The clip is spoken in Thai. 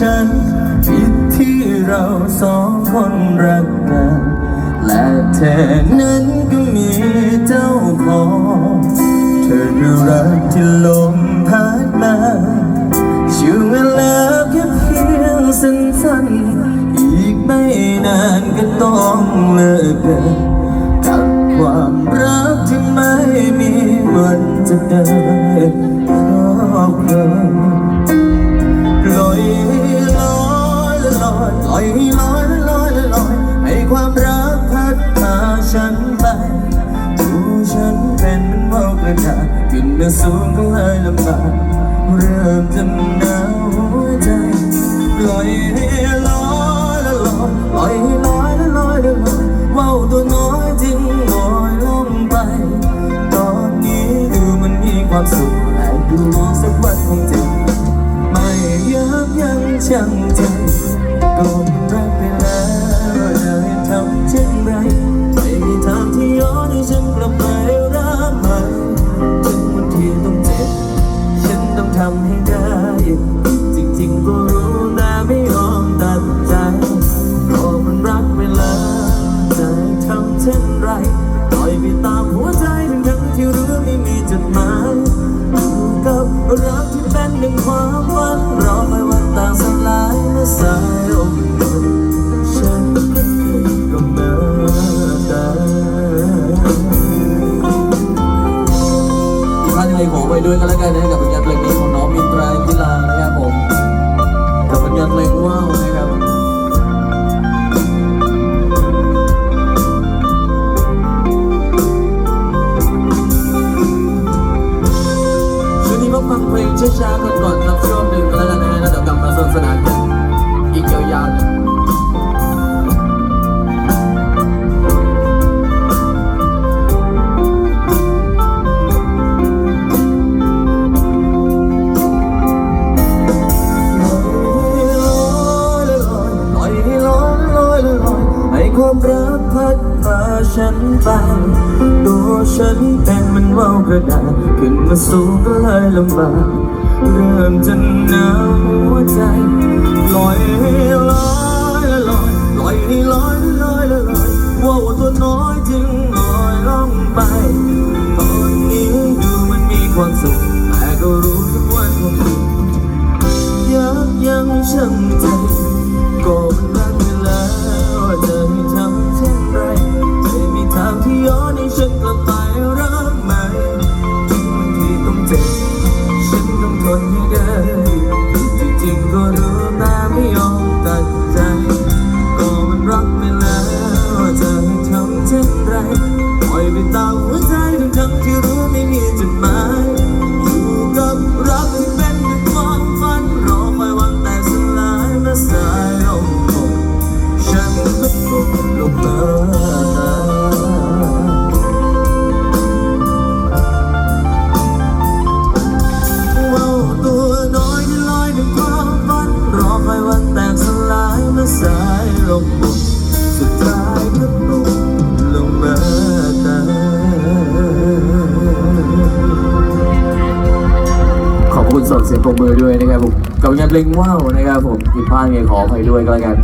ที่ที่เราสองคนรักกัน และเธอนั้นก็มีเจ้าของ เธอคือรักที่ลมพัดมาช่วงเวลาแค่เพียงสั้นๆ อีกไม่นานก็ต้องเลิกกันกับความรักที่ไม่มีวันจะเดินครอบครอ สูงก็เลยลำบากเริ่มจะหนาวหัวใจปล่อยให้ลอยละลอยปล่อยให้ลอยละลอยละลอยว่าวตัวน้อยจึงลอยลงไป ตอนนี้ดูมันมีความสุขแต่ดูสักวันคงเจ็บไม่ยับยั้งชั่งใจก็มันรักไปแล้วจะให้ทำเช่นไรไม่มีทางที่ย้อนให้ฉันกลับไปรักใหม่ำให้ได้ จริงๆก็รู้แต่ไม่ยอมตัดใจเพราะมันรักเวลาจะให้ทำเช่นไรปล่อยไปตามหัวใจทั้งทั้งๆที่รู้ไม่มีจุดหมายอยู่กับรักที่เป็นหนึ่งความฝันรอไปวันต่างสลายเมื่อสายลมหมดฉันก็เมื่อตาอีกครั้งหนึงเลยขอไปด้วยกันแล้วกันนะ ฟังเพลงช้าๆกันก่อนสักรอบหนึ่ง ความรักพัดพาฉันไปตัวฉันเป็นมันว่าวกระดาษขึ้นมาสูงก็เลยลำบากเริ่มจะหนาวหัวใจลอยให้ลอยละลอยลอยให้ลอยลอยละลอยว่าตัวน้อยจึงลอยล่องไป ตอนนี้ดูมันมีความสุขแต่ก็รู้ทุกวันว่าผิดยับยั้งชั่งใจ ตกลงมาว่าตัวน้อยที่ลอยด้วยความฝันรอคอยวันแต่สลายเมื่อสายลมหมดสุดท้ายก็ตกลงมาตายขอบคุณสดเสียงปรบมือด้วยนะครับผมกับงานเพลงว่าวนะครับผมผิดพลาดไงขออภัยด้วยก็แล้วกัน